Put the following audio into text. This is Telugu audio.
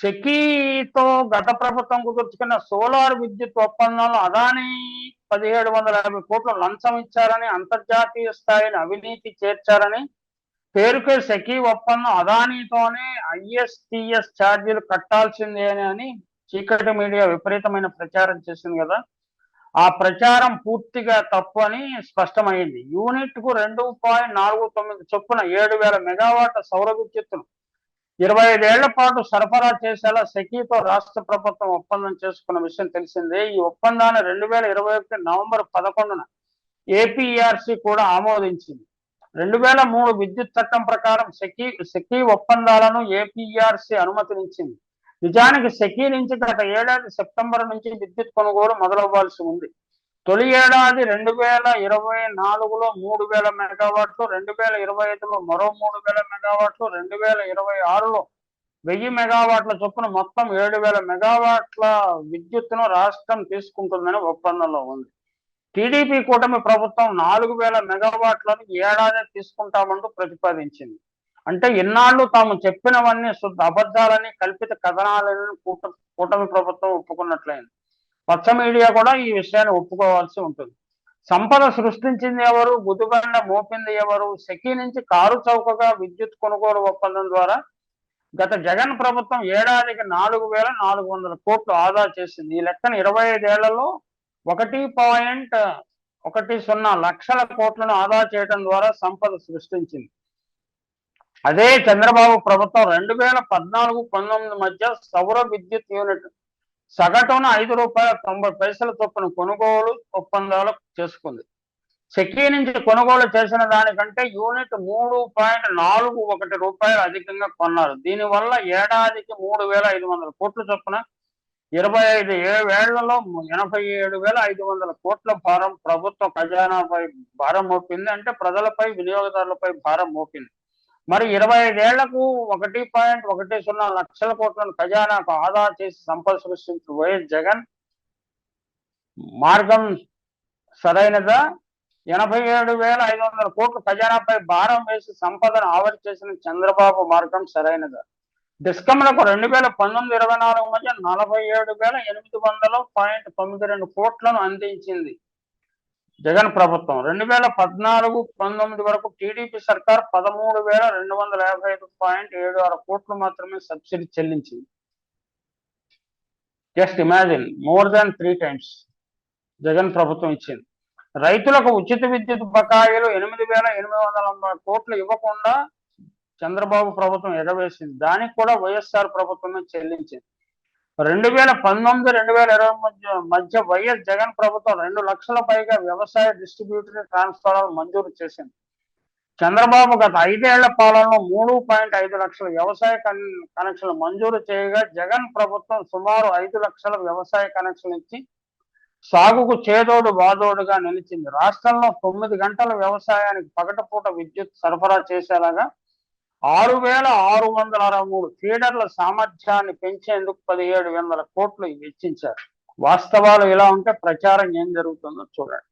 సెకీతో గత ప్రభుత్వం కుదుర్చుకున్న సోలార్ విద్యుత్ ఒప్పందంలో అదాని పదిహేడు వందల యాభై కోట్ల లంచం ఇచ్చారని అంతర్జాతీయ స్థాయిని అవినీతి చేర్చారని పేరుకే సెకీ ఒప్పందం అదానితోనే ఐఎస్టిఎస్ ఛార్జీలు కట్టాల్సిందే అని చీకటి మీడియా విపరీతమైన ప్రచారం చేసింది కదా. ఆ ప్రచారం పూర్తిగా తప్పు అని స్పష్టమైంది. యూనిట్కు రెండు పాయింట్ నాలుగు తొమ్మిది చొప్పున ఏడు వేల మెగావాట్ల సౌర విద్యుత్తును ఇరవై ఐదేళ్ళ పాటు సరఫరా చేసేలా సెకీతో రాష్ట్ర ప్రభుత్వం ఒప్పందం చేసుకున్న విషయం తెలిసిందే. ఈ ఒప్పందాన్ని రెండు వేల ఇరవై ఒకటి నవంబర్ పదకొండున ఏపీఆర్సి కూడా ఆమోదించింది. రెండు వేల మూడు విద్యుత్ చట్టం ప్రకారం సెకీ సెకీ ఒప్పందాలను ఏపీఆర్సి అనుమతినిచ్చింది. నిజానికి సెకీ నుంచి గత ఏడాది సెప్టెంబర్ నుంచి విద్యుత్ కొనుగోలు మొదలవ్వాల్సి ఉంది. తొలి ఏడాది రెండు వేల ఇరవై నాలుగులో మూడు వేల మెగావాట్లు రెండు వేల ఇరవై ఐదులో మరో మూడు వేల మెగావాట్లు రెండు వేల ఇరవై ఆరులో వెయ్యి మెగావాట్ల చొప్పున మొత్తం ఏడు వేల మెగావాట్ల విద్యుత్తును రాష్ట్రం తీసుకుంటుందని ఒప్పందంలో ఉంది. టీడీపీ కూటమి ప్రభుత్వం నాలుగు వేల మెగావాట్లను ఏడాది తీసుకుంటామంటూ ప్రతిపాదించింది. అంటే ఇన్నాళ్ళు తాము చెప్పినవన్నీ శుద్ధ అబద్ధాలని కల్పిత కథనాలని కూట కూటమి ప్రభుత్వం ఒప్పుకున్నట్లయింది. పచ్చ మీడియా కూడా ఈ విషయాన్ని ఒప్పుకోవాల్సి ఉంటుంది. సంపద సృష్టించింది ఎవరు? గుదుబండ మోపింది ఎవరు? సెకీ నుంచి కారు చౌకగా విద్యుత్ కొనుగోలు ఒప్పందం ద్వారా గత జగన్ ప్రభుత్వం ఏడాదికి నాలుగు వేల నాలుగు వందల కోట్లు ఆదా చేసింది. ఈ లెక్కన ఇరవై ఐదేళ్ళలో ఒకటి పాయింట్ ఒకటి సున్నా లక్షల కోట్లను ఆదా చేయడం ద్వారా సంపద సృష్టించింది. అదే చంద్రబాబు ప్రభుత్వం రెండు వేల పద్నాలుగు పంతొమ్మిది మధ్య సౌర విద్యుత్ యూనిట్ సగటున ఐదు రూపాయల తొంభై పైసల చొప్పున కొనుగోలు ఒప్పందాలు చేసుకుంది. సెకీ నుంచి కొనుగోలు చేసిన దానికంటే యూనిట్ మూడు పాయింట్ నాలుగు ఒకటి రూపాయలు అధికంగా కొన్నారు. దీనివల్ల ఏడాదికి మూడు వేల ఐదు వందల కోట్ల చొప్పున ఇరవై ఐదు ఏళ్ళలో ఎనభై ఏడు వేల ఐదు వందల కోట్ల భారం ప్రభుత్వ ఖజానాపై భారం మోపింది. అంటే ప్రజలపై వినియోగదారులపై భారం మోపింది. మరి ఇరవై ఐదేళ్ళకు ఒకటి పాయింట్ ఒకటి సున్నా లక్షల కోట్లను ఖజానాకు ఆదా చేసి సంపద సృష్టించిన వైఎస్ జగన్ మార్గం సరైనదా? ఎనభై ఏడు వేల ఐదు వందల కోట్లు ఖజానాపై భారం వేసి సంపదను ఆవరి చేసిన చంద్రబాబు మార్గం సరైనదా? డిస్కమ్లకు రెండు వేల పంతొమ్మిది ఇరవై నాలుగు మధ్య నలభై ఏడు వేల ఎనిమిది వందల పాయింట్ తొమ్మిది రెండు కోట్లను అందించింది. జగన్ ప్రభుత్వం. రెండు వేల పద్నాలుగు పంతొమ్మిది వరకు టీడీపీ సర్కార్ పదమూడు వేల రెండు వందల యాభై ఐదు పాయింట్ ఏడు ఆరు కోట్లు మాత్రమే subsidy చెల్లించింది. Just imagine more than three times Jagan ప్రభుత్వం ఇచ్చింది. రైతులకు ఉచిత విద్యుత్ బకాయిలు ఎనిమిది వేల ఎనిమిది వందల కోట్లు ఇవ్వకుండా చంద్రబాబు ప్రభుత్వం ఎగవేసింది. దానికి కూడా వైఎస్ఆర్ ప్రభుత్వమే చెల్లించింది. రెండు వేల పంతొమ్మిది రెండు వేల ఇరవై మధ్య మధ్య వైఎస్ జగన్ ప్రభుత్వం రెండు లక్షల పైగా వ్యవసాయ డిస్ట్రిబ్యూటరీ ట్రాన్స్ఫార్మర్ మంజూరు చేసింది. చంద్రబాబు గత ఐదేళ్ళ పాలనలో మూడు పాయింట్ ఐదు లక్షల వ్యవసాయ కనెక్షన్లు మంజూరు చేయగా జగన్ ప్రభుత్వం సుమారు ఐదు లక్షల వ్యవసాయ కనెక్షన్లు ఇచ్చి సాగుకు చేదోడు వాదోడుగా నిలిచింది. రాష్ట్రంలో తొమ్మిది గంటల వ్యవసాయానికి పగటపూట విద్యుత్ సరఫరా చేసేలాగా ఆరు వేల ఆరు వందల అరవై మూడు ఫీడర్ల సామర్థ్యాన్ని పెంచేందుకు పదిహేడు వందల కోట్లు వెచ్చించారు వాస్తవాలు ఇలా ఉంటే ప్రచారం ఏం జరుగుతుందో చూడండి.